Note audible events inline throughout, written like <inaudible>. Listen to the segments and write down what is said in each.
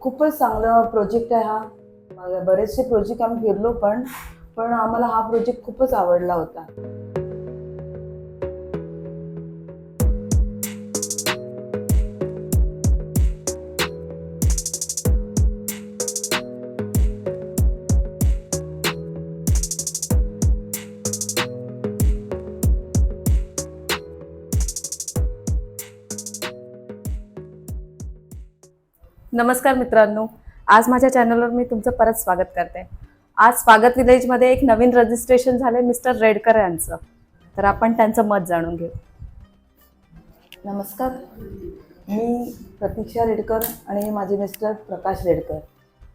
खूपच चांगला प्रोजेक्ट आहे हा. बरेचसे प्रोजेक्ट आम्ही फिरलो पण पण आम्हाला हा प्रोजेक्ट खूपच आवडला होता. नमस्कार मित्रांनो. आज माझ्या चॅनलवर मी तुमचं परत स्वागत करते. आज स्वागत विलेजमध्ये एक नवीन रजिस्ट्रेशन झाले मिस्टर रेडकर यांचं. तर आपण त्यांचं मत जाणून घेऊ. नमस्कार. मी प्रतीक्षा रेडकर आणि माझे मिस्टर प्रकाश रेडकर.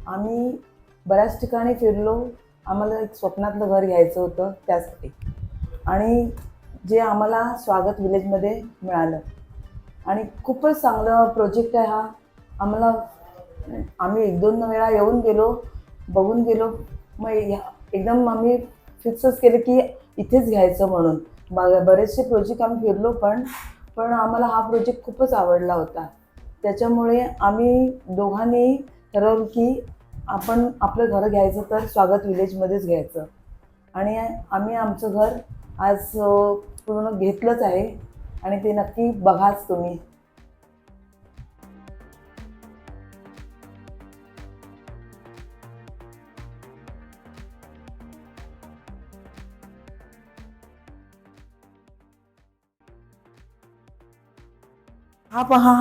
आम्ही बऱ्याच ठिकाणी फिरलो. आम्हाला एक स्वप्नातलं घर घ्यायचं होतं त्यासाठी. आणि जे आम्हाला स्वागत विलेजमध्ये मिळालं. आणि खूपच चांगलं प्रोजेक्ट आहे हा. आम्हाला आम्ही एक दोन वेळा येऊन गेलो बघून गेलो. मग एकदम आम्ही फिक्सच केलं की इथेच घ्यायचं म्हणून. ब बरेचसे प्रोजेक्ट आम्ही फिरलो पण पण आम्हाला हा प्रोजेक्ट खूपच आवडला होता. त्याच्यामुळे आम्ही दोघांनी ठरवलं की आपण आपलं घर घ्यायचं तर स्वागत विलेजमध्येच घ्यायचं. आणि आम्ही आमचं घर आज पूर्ण घेतलंच आहे. आणि ते नक्की बघाच तुम्ही. हा पहा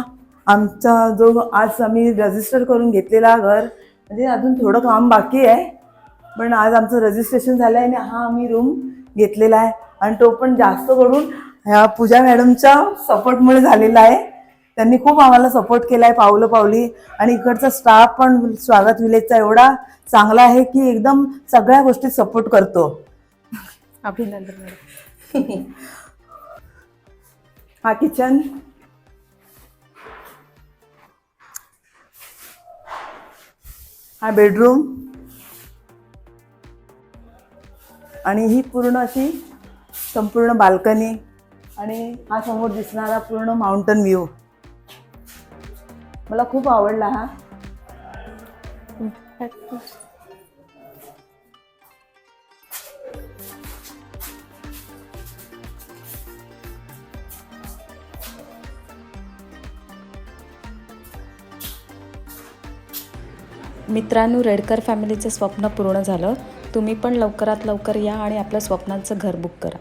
आमचा जो आज आम्ही रजिस्टर करून घेतलेला घर म्हणजे अजून थोडं काम बाकी आहे पण आज आमचं रजिस्ट्रेशन झालं आहे आणि हा आम्ही रूम घेतलेला आहे. आणि तो पण जास्त करून ह्या पूजा मॅडमच्या सपोर्टमुळे झालेला आहे. त्यांनी खूप आम्हाला सपोर्ट केला आहे पावलं पावली. आणि इकडचा स्टाफ पण स्वागत विलेजचा एवढा चांगला आहे की एकदम सगळ्या गोष्टीत सपोर्ट करतो. अभिनंदन <laughs> हा किचन हा बेडरूम. आणि ही पूर्ण अशी संपूर्ण बाल्कनी आणि हा समोर दिसणारा पूर्ण माउंटन व्ह्यू मला खूप आवडला हा. मित्रांनो रेडकर फॅमिलीचं स्वप्न पूर्ण झालं. तुम्ही पण लवकरात लवकर या आणि आपल्या स्वप्नांचं घर बुक करा.